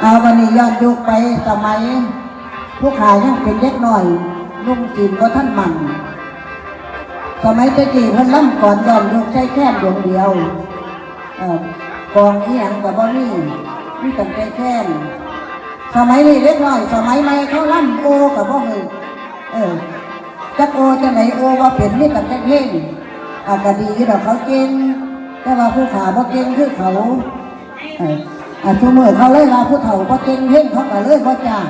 เอาวันนี้ย้อนยุคไปสมัยผู้ขายยังเป็นเล็กหน่อยนุ่งจีนก็ท่านมัน สมัยตะกี้เพิ่นล่ำก่อนย้อนยุคใช้แค่ดวงเดียวเอ่อกองเอียงกับบ่มีมีกันแค่แค่สมัยนี้เล็กหน้อย สมัยใหม่เขาล่ำโอกับบ่มีเออจักโอจะไหนโอว่าเป็นนี่กันแค่เพ่งอากาดีดอกเขาเก่งแต่ว่าผู้ขาบ่เก่งคือเขาเอ่ออันทุกมื่อเขาเลยลาผู้เฒ่าก็เก่งเพ่งเขาก็เลยก็จ้าง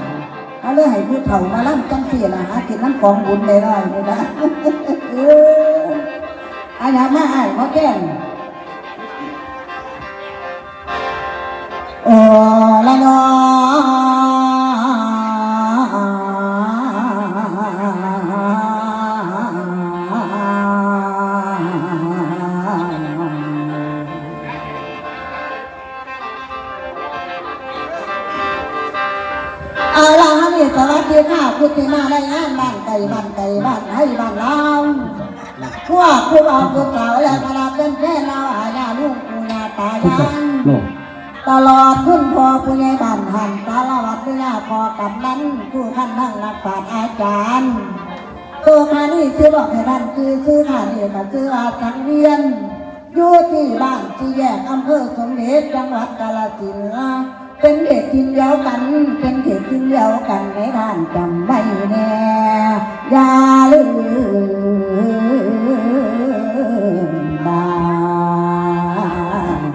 เขาเลยให้ผู้เฒ่ามาล่ำจังเสียนะหากินน้ำกองบุญได้ร้อยนี่นะเอออันนี้มาอ่านเออแก้งโอ้ละนอ วัสดีค่ะคุณที่มาได้งานบ้านไก่บ้านไก่บ้านให้บ้านเราพวกผู้บ่าวผู้สาและกระดาเป็นแค่เราอาญาลูกปูญาตายายตลอดขึ้นพอผู้ใหญ่บ้านหันตาลวัดวิยาพอกับนั้นผู้ท่านทั้งนักปราชญ์อาจารย์ตัวข้านี่ชื่อบอกให้ท่านคือชื่อข้านี่ก็ชื่ออาสังเวียนอยู่ที่บ้านที่แยกอำเภอสมเด็จจังหวัดกาฬสินธุ์ เป็นเด็กกินเดียวกัน เป็นเด็กกินเดียวกันในด้านจำไม่แน่อย่าลืมบ้าน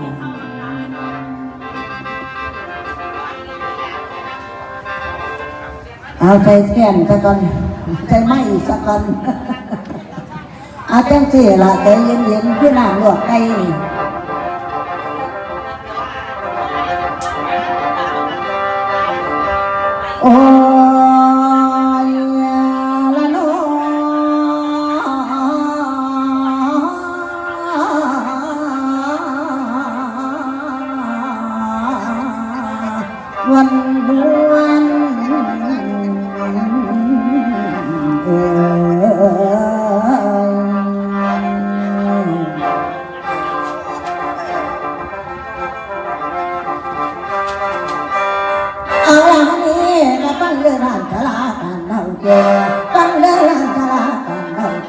เอาใจแก่นสักก่อนใจไหมสักก่อนเอาจังสิล่ะใจเย็นๆพี่น้ำลวกไก่นี่ โ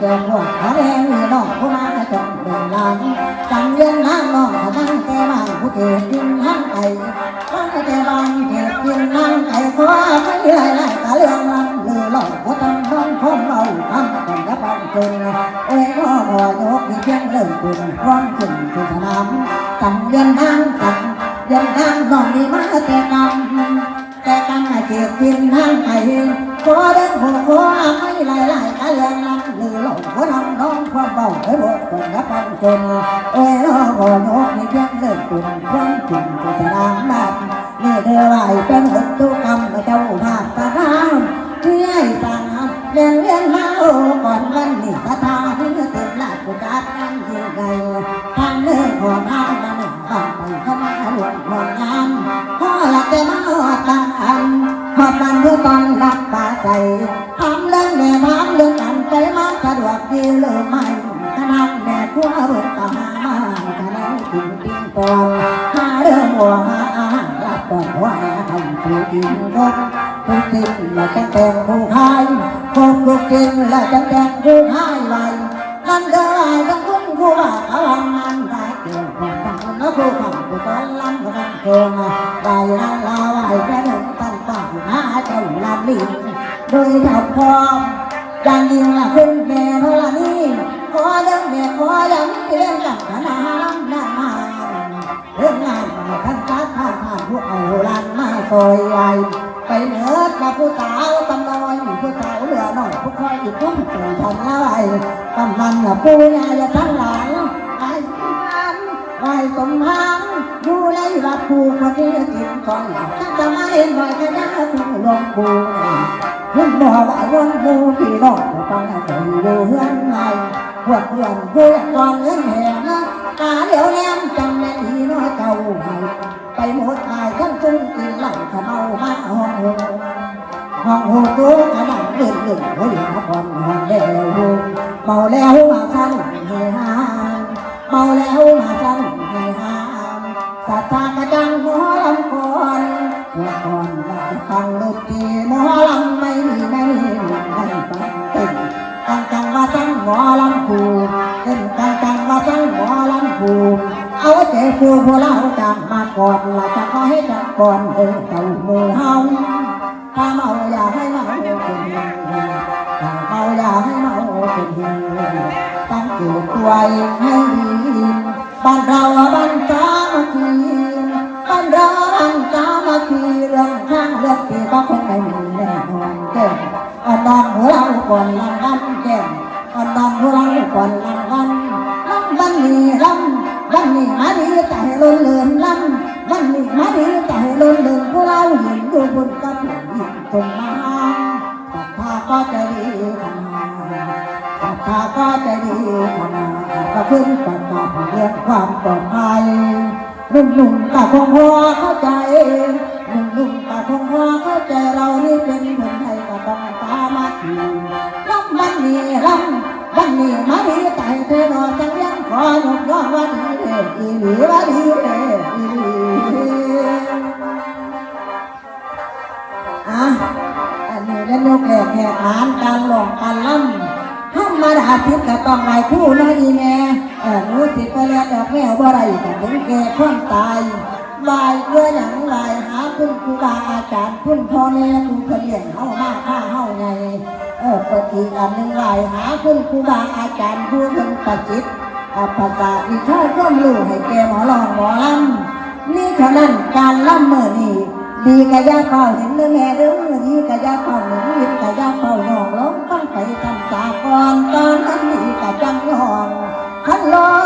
แก่พวกเขาแรงน้องผู้มาจนเป็นลานจังเรื่องน้ำน้องก็ตั้งแต่บ้าผู้เทกินห้างไก่ตั้งแต่บานเทกินห้างไก่ขอไม่ไหลไหลตะเรื่องนั้นเลือหลอกว่าตั้งน้องของเราทำกันและปันจนเอ้ยพ่อพอยกที่เพียงเรื่องคุณความขึ้นที่สนามจังเรื่องห้างกันเรื่องห้างน้องดีมาแต่กำแต่กันให้เกียรติกินทั้งไก่ขอเดินหัวขอไม่ไหลไหลกะเรื่องนั้น หัวน้องน้องความเบาให้หมดคนรับปันจนเอ้ยน้องบ่นกนี่เพียงเลิกตุนความจริงที่สนามบ้านนี่เธอไหวเป็นหดตุกรรมเจ้าภาพตาน้ำที่ให้ตาน้ำเรียนเรียนมาโอ้ก่อนวันนี้พระทาที่เติมลาดกุฎาตั้งยิ่งใหญ่ทางเรื่อของทางมานบ้านไปเข้ามาหลวงหลวงงานพ่อละแต่มาหอดตาอันหอดบันเพื่อตอนรับปาใจ กินปิ้งปองหาเรื่องหัวหาอาหารรับก่อนว่าทำผู้กินรบผู้กินและจังแต่งผู้ขายพบผู้กินและจังแต่งผู้ขายไว้นั่นเด้อทั้องคุณผู้ว่าเขาทำมันได้เกี่ยวกับทางแล้วผู้ขับผู้ตอนลำผู้กันโกงได้ละลาไหวแค่หนึ่งตั้งป่าหาเจ้าลำลิงโดยทับพร้อมย่างยิ่งละคุณแม่พระนี่ขอเรื่องแม่ขอยังเรื่องกับขนาดหน้น ผู้เอาลันมาซอยใหญ่ไปเหนือกับผู้สาวตำน้อยผู้สาวเหลือหน่อยผู้คอยอีกคุ้มใจทำอะไรกำมันละผู้ยายทั้งหลังไอ้ทันไอ้สมทางอยู่ในวัดผู้คนที่กินก่อนจะมาเห็นหน่อยแค่นี้ผู้ลงผู้คุณบ่ว่าวันบูพี่น้องต้องให้ใจอยู่เฮือนไงพวกเพื่อนพวกก่อนเงินแห่นะตาเดียวแนมจังแม่ทีน้อยเก่าให้ ไปหมดอายทั้งจุ้งกินเหล้าขะเมามาห้องหูห้องหูตัวกระดังเลื่อนเลื่อนเฮ้ยมาพอนห้องแล้วเมาแล้วมาสั่นเฮฮาเมาแล้วมาสั่นเฮฮาสัตากระจังหัวลำก่อนเมื่อก่อนอยากจะฟังดนตรีหมอลำไม่มีไม่มีไม่ฟังเต้นกังกังว่าจังหมอลำผูเต้นกังกังว่าจังหมอลำผูเอาเจ้าผู้พวกเราจังมา ก่อนละจะขอให้จังก่อนเออเจ้าหมู่เฮาถ้าเมาอย่าให้เมาเป็นถ้าเมาอย่าให้เมาเป็นตั้งจิตตัวเองให้ดีบ้านเราบ้านสาเมัคคีบ้านเราบ้านสาเมัคคีเรื่องข้างเรื่องที่ก็คงไม่มีแน่นอนเก่งอ่อนนนหัวเราก่อนลัง ตรงมาแต่ถ้าก็จะดีขนาดถ้าข้าก็จะดีขนาดก็พึ่งประกาศเรื่องความปลอดภัยนุ่มนุ่มตาคงหัวเข้าใจนุ่มนุ่มตาคงหัวเข้าใจเรานี่เป็นคนไทยก็ต้องตามมาทีลำวันนี้ลำวันนี้มาดีใจเธอนอนจังยังขอยกย่องว่าดีเด้ออีหลีว่าดีเด้ออีหลี แหกหกหานการหลอกการล่ำธรรมดาพิษก็ต้องไหวคู่น้อยอีแม่เออหนูติดไปแล้วดอกแม่บ่ได้ก็ถึงแก่ความตายบายเพื่อหยังบายหาคุณครูบาอาจารย์คุณพ่อแม่คุณเขาเลี้ยงเฮามาค่าเฮาไงเออเปิอันหนึ่งบายหาคุณครูบาอาจารย์ผู้เพิ่นประจิตกับภาษาอีกข้าควมรู้ให้แก่หมอลองหมอลำนี่เท่านั้นการล่ำเมื่อนี้ดีกะยาเฝ้าเห็นเรื่องแง่เรื่องดี กะยาเป่าหนึ่งวินกะยาเป่าหนองล้มต้องไปทำตาก่อนตอนนั้นดีกะจังหองขันลองแม่อีแม่ตาย